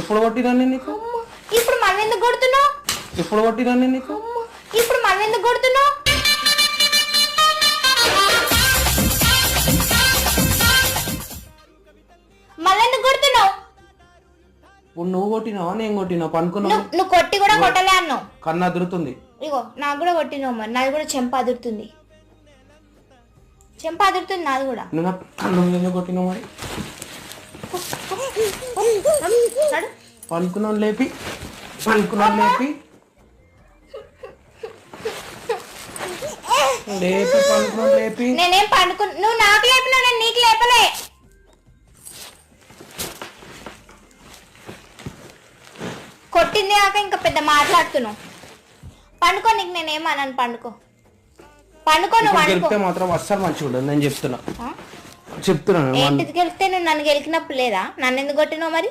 ఎప్పుడు కొట్టినాను నీకు? ఇప్పుడు మనం ఎందుకు కొడుతున్నావు? ఎప్పుడు కొట్టినాను నీకు? ఇప్పుడు మనం ఎందుకు కొడుతున్నావు? మళ్ళీ ఎందుకు కొడుతున్నావు? ఇప్పుడు నువ్వు కొట్టినావా నేను కొట్టినా? పనుకున్నావు? నువ్వు నువ్వు కొట్టి కూడా కొట్టలే అన్నావు. కన్ను అదురుతుంది. ఇగో నాకు కూడా కొట్టినావు మరి నాది కూడా చెంప అదురుతుంది. చెంప అదురుతుంది నాది కూడా. నువ్వు నా కన్ను మీద కొట్టినావు మరి? పనుకున్నాను లేపి పనుకున్నాను లేపి. లేపి పనుకున్నాను లేపి. నేనేం పండుకు నువ్వు నాకు లేపినా నేను నీకు లేపలే. కొట్టింది కాక ఇంకా పెద్ద మాట్లాడుతున్నావు. పండుకో నీకు నేనేమన్నాను పండుకో. పండుకో నువ్వు గెలిపితే మాత్రం అస్సలు మంచిగా ఉండదు నేను చెప్తున్నా? చెప్తున్నాను ఏంటిది గెలిస్తే నువ్వు నన్ను గెలికినప్పుడు లేదా? నన్ను ఎందుకు కొట్టినావు మరి?